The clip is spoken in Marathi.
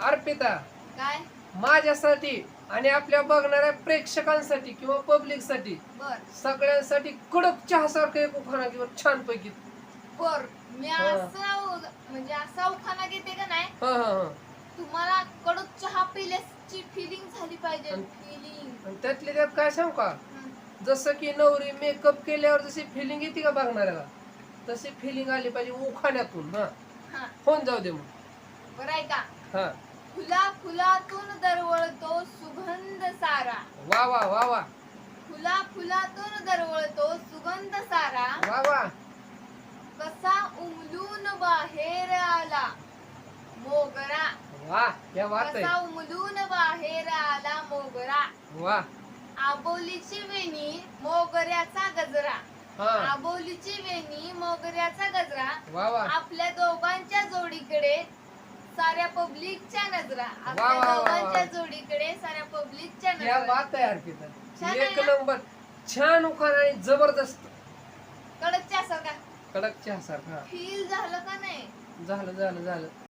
अर्पिता. काय? माझ्यासाठी आणि आपल्या बघणाऱ्या प्रेक्षकांसाठी किंवा पब्लिकसाठी बर. सगळ्यांसाठी कडक चहासारखं एक उखाणा किंवा छान पैकी बर. मी हा. असं म्हणजे असा उखाणा घेते का नाही? हा हा हा. तुम्हाला कडक चहा पिल्याची फिलिंग झाली पाहिजे. फिलिंग आणि त्यातल्या त्यात काय सांग का? जसं की नवरी मेकअप केल्यावर जशी फिलिंग येते का बघणाऱ्याला? तशी फिलिंग आली पाहिजे उखाण्यातून हा. हा. होऊन जाऊ दे मग. बरं आहे का? हा. फुला फुलातून दरवळतो सुगंध सारा. वा वा वा वा. फुला फुलातून दरवळतो सुगंध सारा. वा वा. कसा उमलून बाहेर आला. मोगरा. वा क्या बात कसा आहे उमलून बाहेर आला मोगरा. वा. आबोलीची वेणी मोगऱ्याचा गजरा. हा. आबोलीची वेणी मोगऱ्याचा गजरा. वा वा. आपल्या दोघांच्या जोडीकडे साऱ्या पब्लिकच्या नजरा. आपल्या वा, वा, वा. दोघांच्या जोडीकडे साऱ्या पब्लिकच्या क्या नजरा. बात आहे अर्पिता छान आहे एक ना? नंबर. छान उखाणा आणि जबरदस्त. कडकच्या सारखा. कडक चहा सारखा. फील झालं का नाही? झालं झालं झालं.